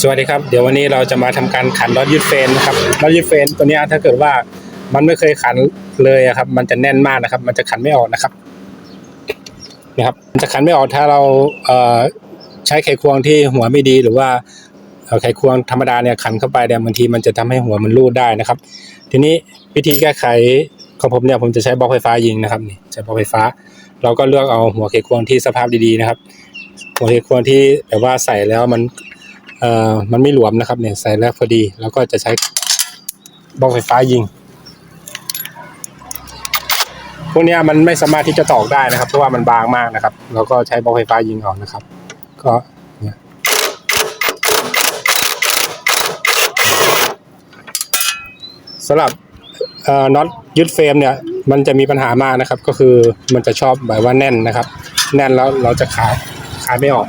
สวัสดีครับเดี๋ยววันนี้เราจะมาทำการขันน็อยืดเฟนนะครับน็อยืดเฟนตัวนี้ถ้าเกิดว่ามันไม่เคยขันเลยอะครับ มันจะแน่นมากนะครับ มันจะขันไม่ออกนะครับนะครับมันจะขันไม่ออกถ้าเราเใช้ไขควงที่หัวไม่ดีหรือว่าไขควงธรรมดาเนี่ยขันเข้าไปเนี่ยบางทีมันจะทำให้หัวมันรูดได้นะครับ ทีนี้วิธีแก้ไขของผมเนี่ยผมจะใช้บล็อกไฟฟ้ายิงนะครับนี่ใช้บล็อกไฟฟ้า เราก็เลือกเอาหัวไขควงที่สภาพดีๆนะครับหัวไขควงที่แบบว่าใส่แล้วมัน เอ่อมันไม่หลวมนะครับเนี่ยใส่แล้วพอดี แล้วก็จะใช้บล็อกไฟฟ้ายิง พวกเนี้ยมันไม่สามารถที่จะตอกได้นะครับ เพราะว่ามันบางมากนะครับเราก็ใช้บล็อกไฟฟ้ายิงเอานะครับ ก็เนี่ยสำหรับเอ่อน็อตยึดเฟรมเนี่ยมันจะมีปัญหามากนะครับ ก็คือมันจะชอบแบบว่าแน่นนะครับ แน่นแล้วเราจะขายขายไม่ออก